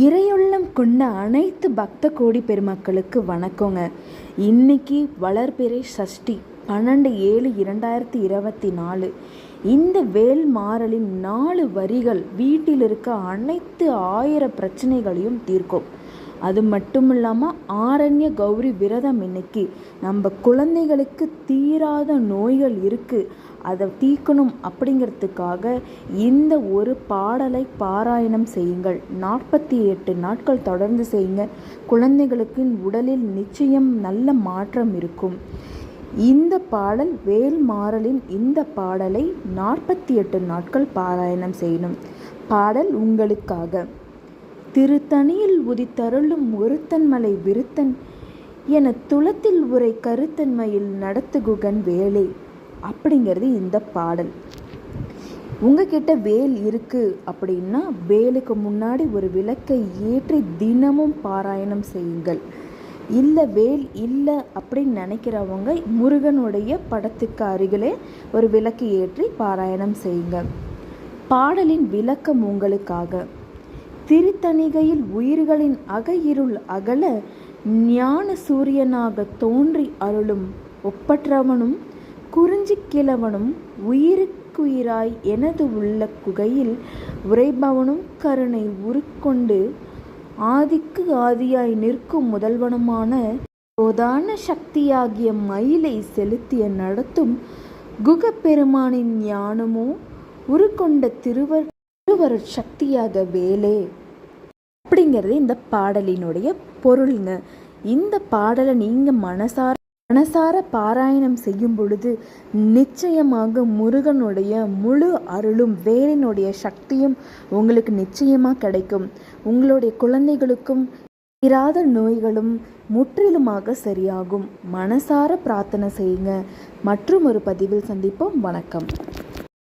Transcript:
இறையுள்ளம் கொண்ட அனைத்து பக்த கோடி பெருமக்களுக்கு வணக்கங்க. இன்னைக்கு வளர்பிறை சஷ்டி பன்னெண்டு ஏழு இரண்டாயிரத்தி இருபத்தி நாலு. இந்த வேல் மாறலின் நாலு வரிகள் வீட்டில் இருக்க அனைத்து ஆயிர பிரச்சனைகளையும் தீர்க்கும். அது மட்டும் இல்லாமல் ஆரண்ய கௌரி விரதம் இன்னைக்கு. நம்ம குழந்தைகளுக்கு தீராத நோய்கள் இருக்குது அதை தீர்க்கணும் அப்படிங்கிறதுக்காக இந்த ஒரு பாடலை பாராயணம் செய்யுங்கள். நாற்பத்தி எட்டு நாட்கள் தொடர்ந்து செய்யுங்க. குழந்தைகளுக்கு உடலில் நிச்சயம் நல்ல மாற்றம் இருக்கும். இந்த பாடல் வேல் மாறலின் இந்த பாடலை நாற்பத்தி எட்டு நாட்கள் பாராயணம் செய்யணும். பாடல் உங்களுக்காக. திருத்தணியில் உதித்தருளும் ஒருத்தன்மலை விருத்தன் என துளத்தில் உரை கருத்தன்மையில் நடத்துகுகன் வேலை அப்படிங்கிறது இந்த பாடல். உங்ககிட்ட வேல் இருக்குது அப்படின்னா வேலுக்கு முன்னாடி ஒரு விளக்கை ஏற்றி தினமும் பாராயணம் செய்யுங்கள். இல்லை வேல் இல்லை அப்படின்னு நினைக்கிறவங்க முருகனுடைய படத்துக்கு அருகிலே ஒரு விளக்கு ஏற்றி பாராயணம் செய்யுங்க. பாடலின் விளக்கம் உங்களுக்காக. திருத்தணிகையில் உயிர்களின் அகையிருள் அகல ஞான சூரியனாக தோன்றி அருளும் ஒப்பற்றவனும் குறிஞ்சி கிழவனும் உயிருக்குயிராய் எனது உள்ள குகையில் உரைபவனும் கருணை உருக்கொண்டு ஆதிக்கு ஆதியாய் நிற்கும் முதல்வனுமான பிரதான சக்தியாகிய மயிலை செலுத்திய நடத்தும் குகப்பெருமானின் ஞானமோ உருக்கொண்ட திருவர் திருவரு சக்தியாக வேலே அப்படிங்கிறது இந்த பாடலினுடைய பொருளுங்க. இந்த பாடலை நீங்கள் மனசார மனசார பாராயணம் செய்யும் பொழுது நிச்சயமாக முருகனுடைய முழு அருளும் வேலினுடைய சக்தியும் உங்களுக்கு நிச்சயமாக கிடைக்கும். உங்களுடைய குழந்தைகளுக்கும் தீராத நோய்களும் முற்றிலுமாக சரியாகும். மனசார பிரார்த்தனை செய்யுங்க. மற்றும் ஒரு பதிவில் சந்திப்போம். வணக்கம்.